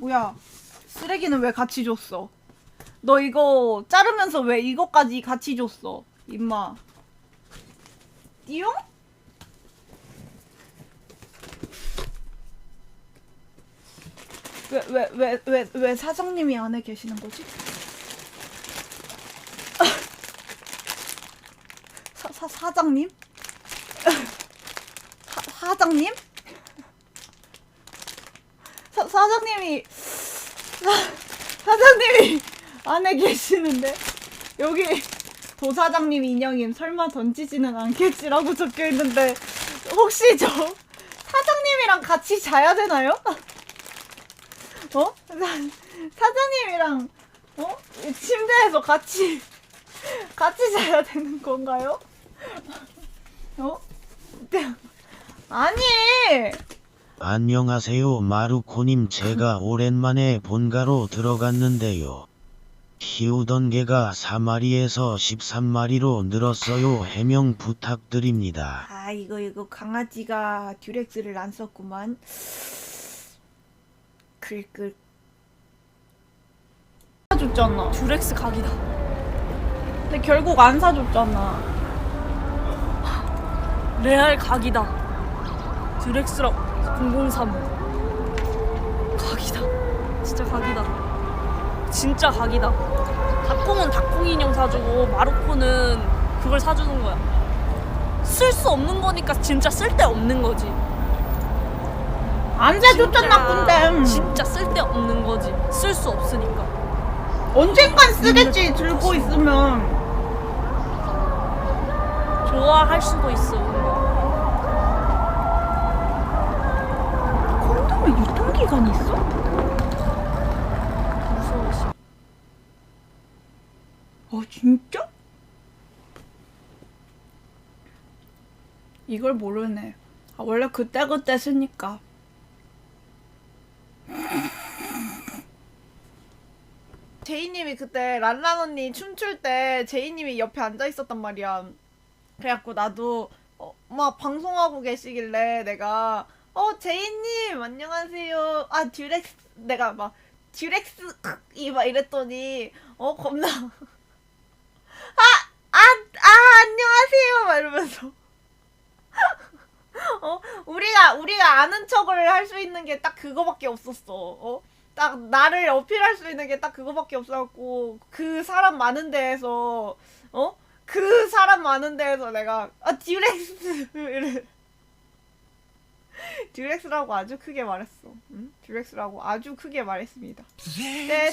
뭐야? 쓰레기는 왜 같이 줬어? 너 이거 자르면서 왜 이거까지 같이 줬어? 임마. 띠용? 왜, 왜, 왜, 왜, 왜 사장님이 안에 계시는 거지? 사, 사, 사장님? 사, 사장님? 사, 사장님이 사, 사장님이 안에 계시는데 여기 도사장님 인형임 설마 던지지는 않겠지라고 적혀 있는데 혹시 저 사장님이랑 같이 자야 되나요? 어? 사, 사장님이랑 어? 이 침대에서 같이 같이 자야 되는 건가요? 어? 아니 안녕하세요 마루코님 제가 오랜만에 본가로 들어갔는데요. 키우던 개가 4마리에서 13마리로 늘었어요. 해명 부탁드립니다. 아 이거 이거 강아지가 듀렉스를 안 썼구만 글글 사줬잖아 듀렉스 각이다. 근데 결국 안 사줬잖아 레알 각이다. 듀렉스랑 003. 각이다. 진짜 각이다. 진짜 각이다. 닭콩은 닭콩 인형 사주고 마루코는 그걸 사주는 거야. 쓸 수 없는 거니까 진짜 쓸데 없는 거지. 안 사줬잖아 근데 진짜 쓸데 없는 거지. 쓸 수 없으니까. 언젠간 쓰겠지 들고 있으면 좋아할 수도 있어. 유통기간이 있어? 무서워. 씨. 아 진짜? 이걸 모르네 아 원래 그때 그때 쓰니까 제이님이 그때 랄란 언니 춤출 때 제이님이 옆에 앉아 있었단 말이야. 그래갖고 나도 어, 막 방송하고 계시길래 내가 어 제이님 안녕하세요. 아 듀렉스 내가 막 듀렉스 이막 이랬더니 어 겁나 아아 아, 안녕하세요 막 이러면서 어 우리가 우리가 아는 척을 할 수 있는 게 딱 그거밖에 없었어. 어? 딱 나를 어필할 수 있는 게 딱 그거밖에 없어갖고 그 사람 많은 데에서 어? 그 사람 많은 데에서 내가 아 듀렉스 이래 듀렉스라고 아주 크게 말했어. 응? 듀렉스라고 아주 크게 말했습니다. 네